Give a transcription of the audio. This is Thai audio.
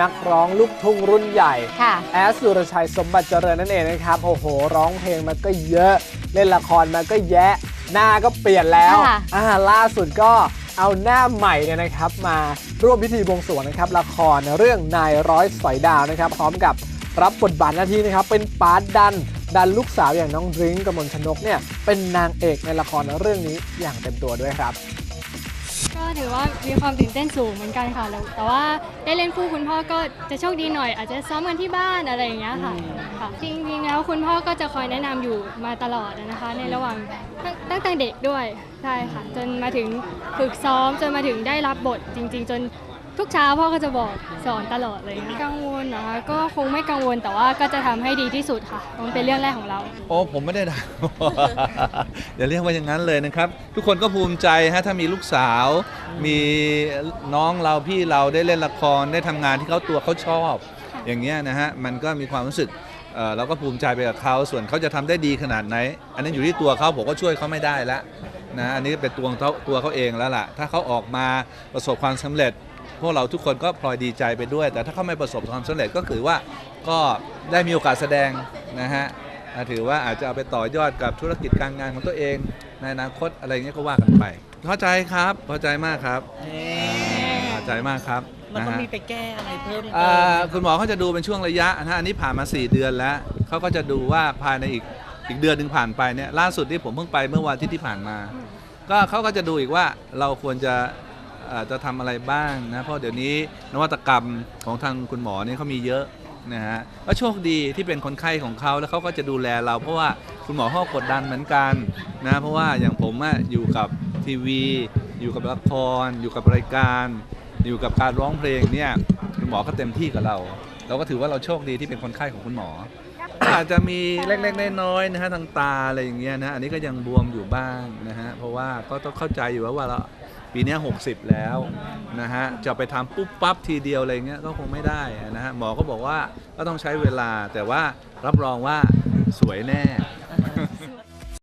นักร้องลูกทุ่งรุ่นใหญ่ ค่ะ แอสสุรชัยสมบัติเจริญนั่นเองนะครับ โอ้โห ร้องเพลงมันก็เยอะ เล่นละครมันก็แยะ หน้าก็เปลี่ยนแล้วค่ะ อ่าล่าสุดก็เอาหน้าใหม่เนี่ยนะครับมาร่วมพิธีบวงสรวงนะครับละครเรื่องนายร้อยสอยดาวนะครับ พร้อมกับรับบทบาทหน้าที่นะครับ เป็นปาร์ตดันดันลูกสาวอย่างน้องดริงก์กมลชนกเนี่ยเป็นนางเอกในละครเรื่องนี้อย่างเต็มตัวด้วยครับก็ ถือว่ามีความตื่นเต้นสูงเหมือนกันค่ะแล้วแต่ว่าได้เล่นคู่คุณพ่อก็จะโชคดีหน่อย อาจจะซ้อมกันที่บ้านอะไรอย่างเงี้ยค่ะค่ะจริงๆแล้วคุณพ่อก็จะคอยแนะนำอยู่มาตลอดนะคะ ในระหว่างตั้งตั้งแต่เด็กด้วยใช่ค่ะ จนมาถึงฝึกซ้อมจนมาถึงได้รับบทจริง ๆ จน ทุกเช้าพ่อก็จะบอกสอนตลอดเลยค่ะกังวลนะคะก็คงไม่กังวลแต่ว่าก็จะทำให้ดีที่สุดค่ะมันเป็นเรื่องแรกของเรา โอ้ผมไม่ได้ด่าอย่าเรียกว่าอย่างนั้นเลยนะครับ ทุกคนก็ภูมิใจฮะถ้ามีลูกสาว มีน้องเราพี่เราได้เล่นละครได้ทำงานที่เขาตัวเขาชอบ อย่างเงี้ยนะฮะมันก็มีความรู้สึกเอ่อเราก็ภูมิใจไปกับเขาส่วนเขาจะทำได้ดีขนาดไหน อันนั้นอยู่ที่ตัวเขาผมก็ช่วยเขาไม่ได้แล้วนะอันนี้เป็นตัวของเขาตัวเขาเองแล้วล่ะ ถ้าเขาออกมาประสบความสำเร็จ พวกเราทุกคนก็พลอยดีใจไปด้วย แต่ถ้าเขาไม่ประสบความสำเร็จก็คือว่าก็ได้มีโอกาสแสดงนะฮะอ่าถือว่าอาจจะเอาไปต่อยอดกับธุรกิจการงานของตัวเอง ในอนาคตอะไรเงี้ยก็ว่ากันไปพอใจครับพอใจมากครับพอใจมากครับมันต้องะฮะมีไปแก้อะไรเพิ่มเติอ่ามคุณหมอเขาจะดูเป็นช่วงระยะนะฮะอันนี้ผ่านมา 4 เดือนแล้วเขาก็จะดูว่าภายในอีกอีกเดือนหนึ่งผ่านไปเนี่ยล่าสุดที่ผมเพิ่งไปเมื่อวันอาที่ที่ผ่านมา ก็เขาก็จะดูอีกว่าเราควรจะเอ่อ จะทำอะไรบ้างนะเพราะเดี๋ยวนี้นวัตกรรมของทางคุณหมอเนี่ยเขามีเยอะนะฮะก็โชคดีที่เป็นคนไข้ของเขาแล้วเขาก็จะดูแลเรา เพราะว่าคุณหมอเขาก็กดดันเหมือนกันนะเพราะว่าอย่างผมอะอยู่กับทีวี อยู่กับละคร อยู่กับรายการ อยู่กับการร้องเพลงเนี่ยคุณหมอก็เต็มที่กับเรา เราก็ถือว่าเราโชคดีที่เป็นคนไข้ของคุณหมอ อาจจะมีเล็กๆน้อยๆนะฮะทางตาอะไรอย่างเงี้ยนะอันนี้ก็ยังบวมอยู่บ้างนะฮะเพราะว่าก็ต้องเข้าใจอยู่ว่าว่าเรา ปีเนี้ย60 แล้วนะฮะจะไปทำปุ๊บปั๊บทีเดียวอะไรเงี้ยก็คงไม่ได้นะฮะหมอก็บอกว่าก็ต้องใช้เวลาแต่ว่ารับรองว่าสวยแน่